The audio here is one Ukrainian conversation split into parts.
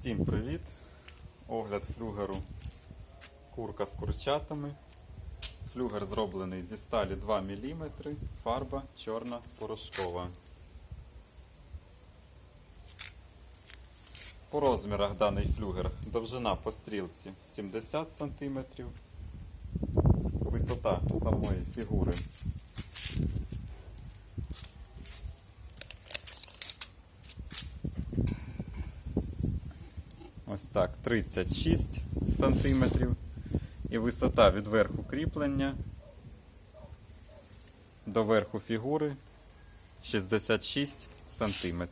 Всім привіт! Огляд флюгеру курка з курчатами. Флюгер зроблений зі сталі 2 мм, фарба чорна порошкова. По розмірах даний флюгер довжина по стрілці 70 см, висота самої фігури Ось так, 36 см. І висота від верху кріплення до верху фігури 66 см.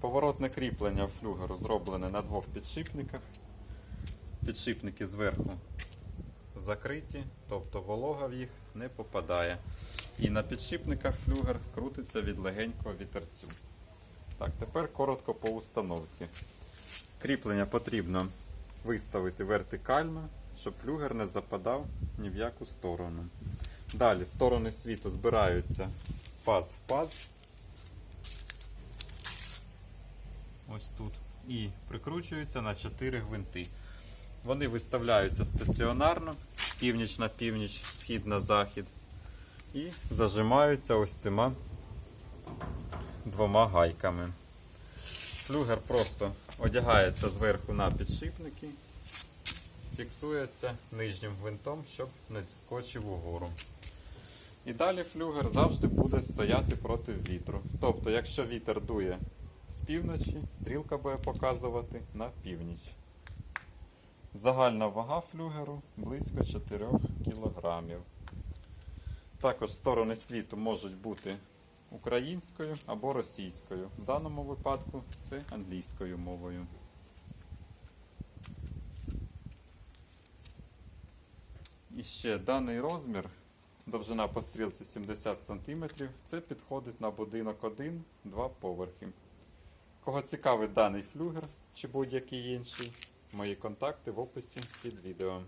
Поворотне кріплення флюгеру зроблене на двох підшипниках. Підшипники зверху закриті, тобто волога в їх не попадає. І на підшипниках флюгер крутиться від легенького вітерцю. Так, тепер коротко по установці. Кріплення потрібно виставити вертикально, щоб флюгер не западав ні в яку сторону. Далі сторони світу збираються паз в паз. Ось тут. І прикручуються на 4 гвинти. Вони виставляються стаціонарно, північ на північ, схід на захід. І зажимаються ось цими двома гайками. Флюгер просто одягається зверху на підшипники, фіксується нижнім гвинтом, щоб не зіскочив угору. І далі флюгер завжди буде стояти проти вітру. Тобто, якщо вітер дує з півночі, стрілка буде показувати на північ. Загальна вага флюгеру близько 4 кг. Також сторони світу можуть бути українською або російською. В даному випадку це англійською мовою. І ще даний розмір, довжина по стрілці 70 см, це підходить на будинок 1, 2 поверхи. Кого цікавить даний флюгер чи будь-який інший, мої контакти в описі під відео.